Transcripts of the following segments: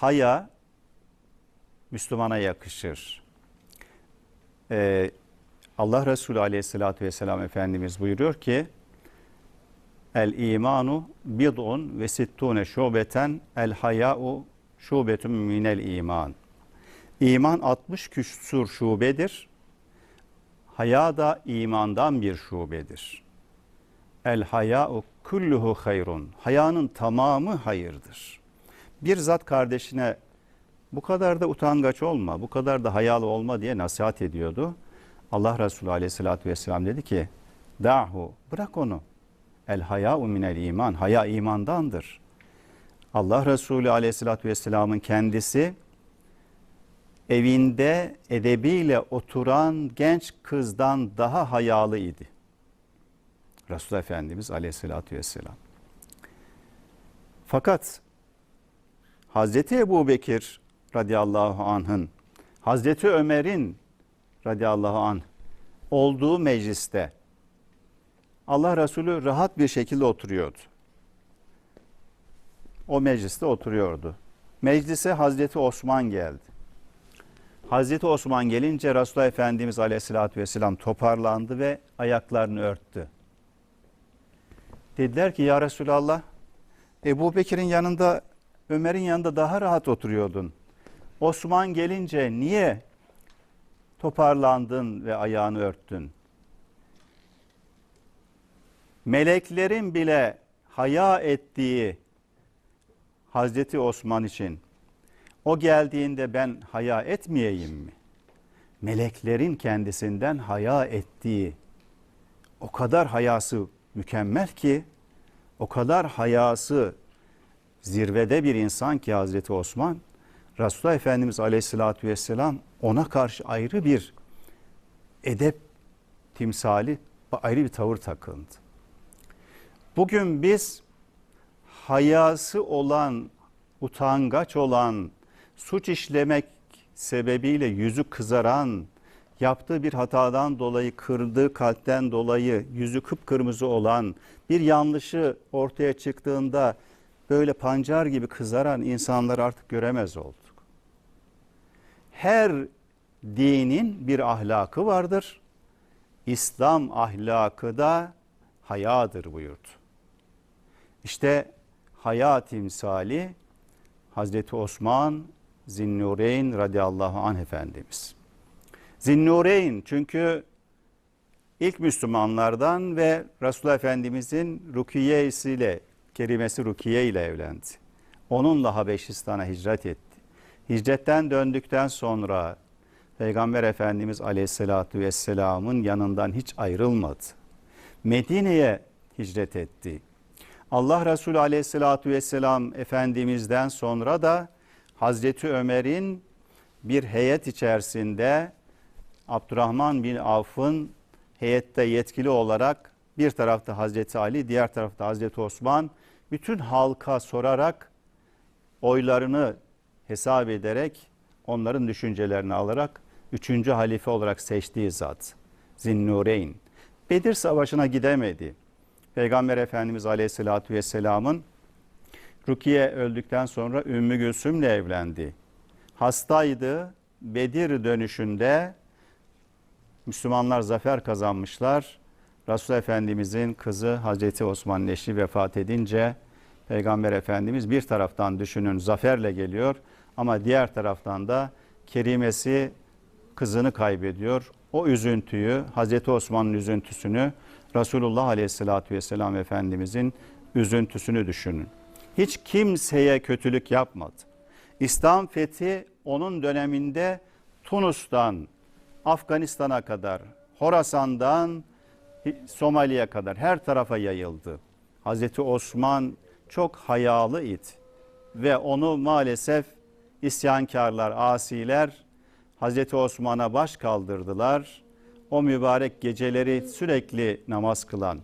haya Müslümana yakışır. Ee, Allah Resulü aleyhissalatü vesselam Efendimiz buyuruyor ki El imanu bid'un ve sittune şubeten el haya'u şubetun minel iman. İman 60 küsur şubedir. Haya da imandan bir şubedir. El haya'u kulluhu hayrun. Hayanın tamamı hayırdır. Bir zat kardeşine bu kadar da utangaç olma, bu kadar da hayalı olma diye nasihat ediyordu. Allah Resulü aleyhissalatü vesselam dedi ki, Dahu, bırak onu. El haya'u minel iman. Haya imandandır. Allah Resulü aleyhissalatü vesselamın kendisi evinde edebiyle oturan genç kızdan daha hayalı idi. Resulullah Efendimiz aleyhissalatü vesselam. Fakat Hazreti Ebu Bekir radıyallahu anh'ın, Hazreti Ömer'in radıyallahu anh olduğu mecliste Allah Resulü rahat bir şekilde oturuyordu. O mecliste oturuyordu. Meclise Hazreti Osman geldi. Hazreti Osman gelince Resulullah Efendimiz Aleyhisselatü Vesselam toparlandı ve ayaklarını örttü. Dediler ki ya Resulallah Ebu Bekir'in yanında Ömer'in yanında daha rahat oturuyordun. Osman gelince niye toparlandın ve ayağını örttün? Meleklerin bile haya ettiği Hazreti Osman için o geldiğinde ben haya etmeyeyim mi? Meleklerin kendisinden haya ettiği o kadar hayası mükemmel ki o kadar hayası zirvede bir insan ki Hazreti Osman Resulullah Efendimiz Aleyhisselatü Vesselam ona karşı ayrı bir edep timsali ayrı bir tavır takındı. Bugün biz hayası olan, utangaç olan, suç işlemek sebebiyle yüzü kızaran, yaptığı bir hatadan dolayı, kırdığı kalpten dolayı yüzü kıpkırmızı olan, bir yanlışı ortaya çıktığında böyle pancar gibi kızaran insanları artık göremez olduk. Her dinin bir ahlakı vardır. İslam ahlakı da hayadır buyurdu. İşte haya timsali Hazreti Osman Zinnureyn radıyallahu anh Efendimiz. Zinnureyn çünkü ilk Müslümanlardan ve Resulullah Efendimizin Rukiye'siyle, kerimesi Rukiye ile evlendi. Onunla Habeşistan'a hicret etti. Hicretten döndükten sonra Peygamber Efendimiz Aleyhisselatü Vesselam'ın yanından hiç ayrılmadı. Medine'ye hicret etti. Allah Resulü Aleyhisselatü Vesselam Efendimiz'den sonra da Hazreti Ömer'in bir heyet içerisinde Abdurrahman bin Avf'ın heyette yetkili olarak bir tarafta Hazreti Ali, diğer tarafta Hazreti Osman bütün halka sorarak oylarını hesap ederek onların düşüncelerini alarak üçüncü halife olarak seçtiği zat Zinnureyn. Bedir Savaşı'na gidemedi. Peygamber Efendimiz Aleyhisselatü Vesselam'ın Rukiye öldükten sonra Ümmü Gülsüm'le evlendi. Hastaydı. Bedir dönüşünde Müslümanlar zafer kazanmışlar. Resul Efendimizin kızı Hazreti Osman'ın eşi vefat edince Peygamber Efendimiz bir taraftan düşünün zaferle geliyor ama diğer taraftan da kerimesi kızını kaybediyor. O üzüntüyü, Hazreti Osman'ın üzüntüsünü, Resulullah Aleyhisselatü Vesselam Efendimizin üzüntüsünü düşünün. Hiç kimseye kötülük yapmadı. İslam fethi onun döneminde Tunus'tan Afganistan'a kadar, Horasan'dan Somali'ye kadar her tarafa yayıldı. Hazreti Osman çok hayalı idi ve onu maalesef isyankarlar, asiler Hazreti Osman'a baş kaldırdılar. O mübarek geceleri sürekli namaz kılan,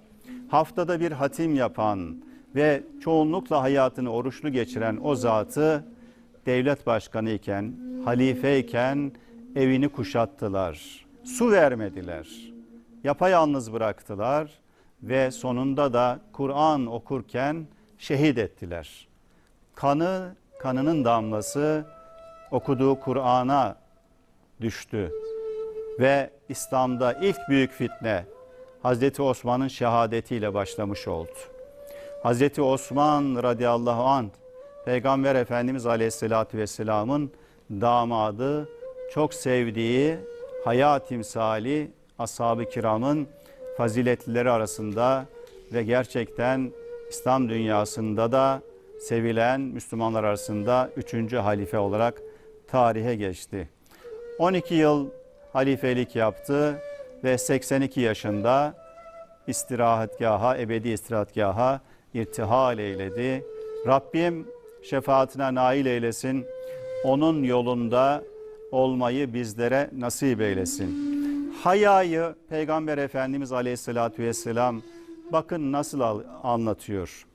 haftada bir hatim yapan ve çoğunlukla hayatını oruçlu geçiren o zatı devlet başkanı iken, halifeyken evini kuşattılar. Su vermediler. Yapayalnız bıraktılar ve sonunda da Kur'an okurken şehit ettiler. Kanı kanının damlası okuduğu Kur'an'a düştü. Ve İslam'da ilk büyük fitne Hazreti Osman'ın şehadetiyle başlamış oldu. Hazreti Osman radıyallahu anh Peygamber Efendimiz aleyhissalatü vesselamın damadı, çok sevdiği hayat timsali ashab-ı kiramın faziletlileri arasında ve gerçekten İslam dünyasında da sevilen Müslümanlar arasında üçüncü halife olarak tarihe geçti. 12 yıl halifelik yaptı ve 82 yaşında istirahatgaha, ebedi istirahatgaha irtihal eyledi. Rabbim şefaatine nail eylesin. Onun yolunda olmayı bizlere nasip eylesin. Hayayı Peygamber Efendimiz Aleyhisselatü Vesselam bakın nasıl anlatıyor.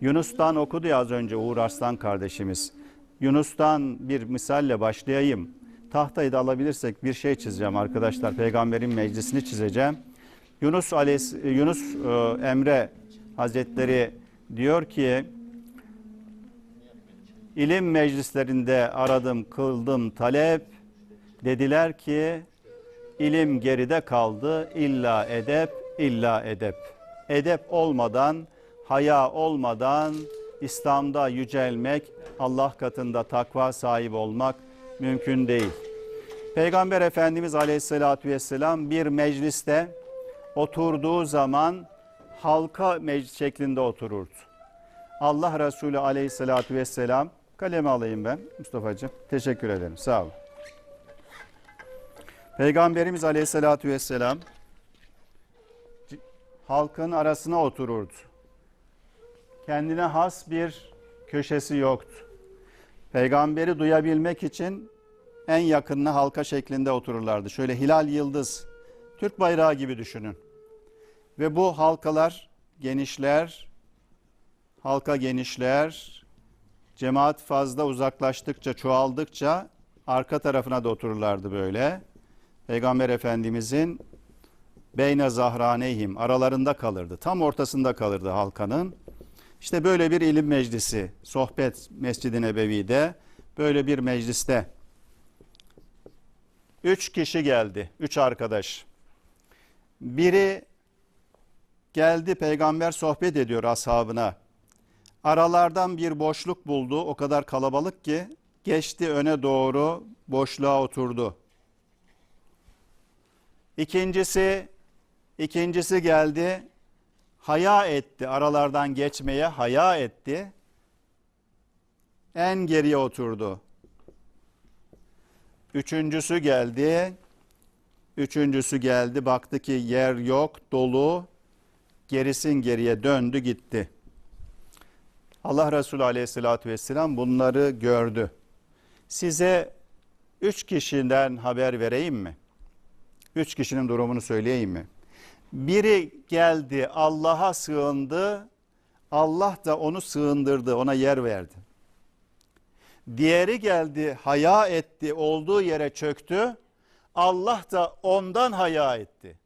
Yunus'tan okudu ya az önce Uğur Arslan kardeşimiz. Yunus'tan bir misalle başlayayım. Tahtayı da alabilirsek bir şey çizeceğim arkadaşlar. Peygamberin meclisini çizeceğim. Yunus Aleyhis Yunus e, Emre Hazretleri diyor ki ilim meclislerinde aradım, kıldım talep. Dediler ki ilim geride kaldı. illa edep, illa edep. Edep olmadan, haya olmadan İslam'da yücelmek, Allah katında takva sahibi olmak mümkün değil. Peygamber Efendimiz Aleyhisselatü Vesselam bir mecliste oturduğu zaman halka meclis şeklinde otururdu. Allah Resulü Aleyhisselatü Vesselam kalemi alayım ben Mustafa'cığım. Teşekkür ederim. Sağ olun. Peygamberimiz Aleyhisselatü Vesselam halkın arasına otururdu. Kendine has bir köşesi yoktu. Peygamberi duyabilmek için en yakınına halka şeklinde otururlardı. Şöyle hilal yıldız, Türk bayrağı gibi düşünün. Ve bu halkalar genişler, halka genişler, cemaat fazla uzaklaştıkça, çoğaldıkça arka tarafına da otururlardı böyle. Peygamber Efendimizin beyne zahraneyhim aralarında kalırdı. Tam ortasında kalırdı halkanın. İşte böyle bir ilim meclisi, sohbet Mescid-i Nebevi'de böyle bir mecliste üç kişi geldi, üç arkadaş. Biri geldi peygamber sohbet ediyor ashabına. Aralardan bir boşluk buldu, o kadar kalabalık ki geçti öne doğru boşluğa oturdu. İkincisi, ikincisi geldi, haya etti, aralardan geçmeye haya etti. En geriye oturdu. Üçüncüsü geldi. Üçüncüsü geldi, baktı ki yer yok, dolu. Gerisin geriye döndü gitti. Allah Resulü Aleyhisselatü Vesselam bunları gördü. Size üç kişiden haber vereyim mi? Üç kişinin durumunu söyleyeyim mi? Biri geldi Allah'a sığındı. Allah da onu sığındırdı, ona yer verdi. Diğeri geldi, haya etti, olduğu yere çöktü. Allah da ondan haya etti.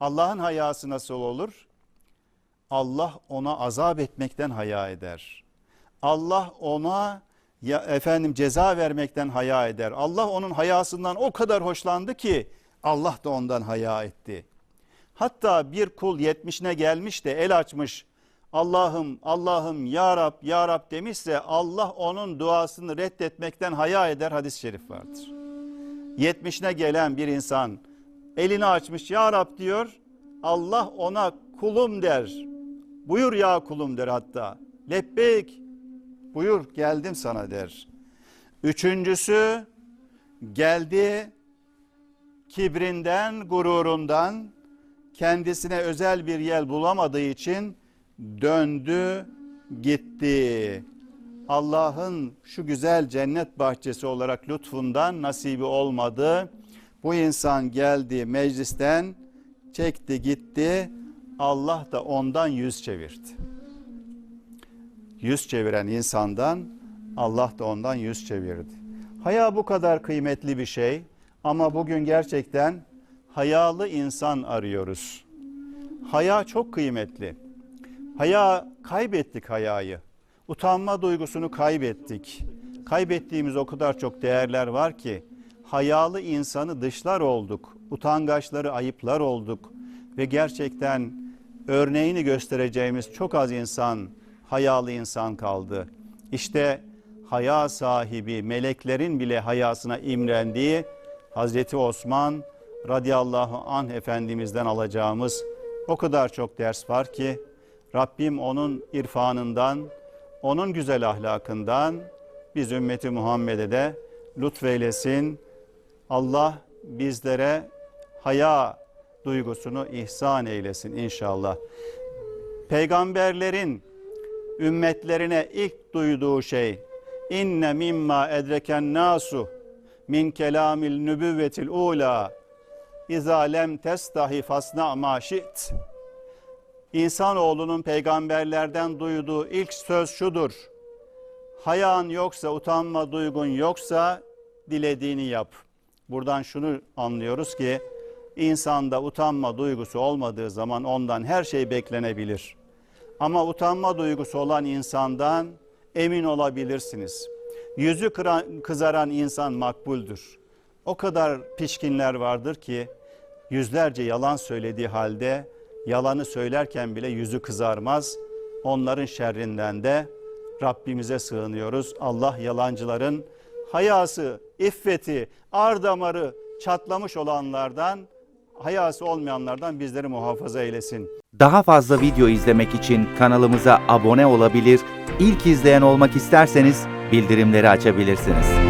Allah'ın hayası nasıl olur? Allah ona azap etmekten haya eder. Allah ona ya efendim ceza vermekten haya eder. Allah onun hayasından o kadar hoşlandı ki Allah da ondan haya etti. Hatta bir kul yetmişine gelmiş de el açmış. Allah'ım Allah'ım ya Rab ya Rab demişse Allah onun duasını reddetmekten haya eder hadis-i şerif vardır. Yetmişine gelen bir insan elini açmış ya Rab diyor. Allah ona kulum der. Buyur ya kulum der hatta. Lebbeyk buyur geldim sana der. Üçüncüsü geldi kibrinden, gururundan kendisine özel bir yer bulamadığı için döndü gitti. Allah'ın şu güzel cennet bahçesi olarak lütfundan nasibi olmadı. Bu insan geldi meclisten çekti gitti. Allah da ondan yüz çevirdi. Yüz çeviren insandan Allah da ondan yüz çevirdi. Haya bu kadar kıymetli bir şey ama bugün gerçekten hayalı insan arıyoruz. Haya çok kıymetli. Haya kaybettik hayayı. Utanma duygusunu kaybettik. Kaybettiğimiz o kadar çok değerler var ki hayalı insanı dışlar olduk. Utangaçları ayıplar olduk ve gerçekten örneğini göstereceğimiz çok az insan, hayalı insan kaldı. İşte haya sahibi meleklerin bile hayasına imrendiği Hazreti Osman radıyallahu anh efendimizden alacağımız o kadar çok ders var ki Rabbim onun irfanından, onun güzel ahlakından biz ümmeti Muhammed'e de lütfeylesin. Allah bizlere haya duygusunu ihsan eylesin inşallah. Peygamberlerin ümmetlerine ilk duyduğu şey inne mimma edreken nasu min kelamil nübüvvetil ula İza lem testahi fasna ma şi't. İnsanoğlunun peygamberlerden duyduğu ilk söz şudur. Hayan yoksa, utanma duygun yoksa dilediğini yap. Buradan şunu anlıyoruz ki insanda utanma duygusu olmadığı zaman ondan her şey beklenebilir. Ama utanma duygusu olan insandan emin olabilirsiniz. Yüzü kızaran insan makbuldür. O kadar pişkinler vardır ki yüzlerce yalan söylediği halde yalanı söylerken bile yüzü kızarmaz. Onların şerrinden de Rabbimize sığınıyoruz. Allah yalancıların hayası, iffeti, ar damarı çatlamış olanlardan, hayası olmayanlardan bizleri muhafaza eylesin. Daha fazla video izlemek için kanalımıza abone olabilir, ilk izleyen olmak isterseniz bildirimleri açabilirsiniz.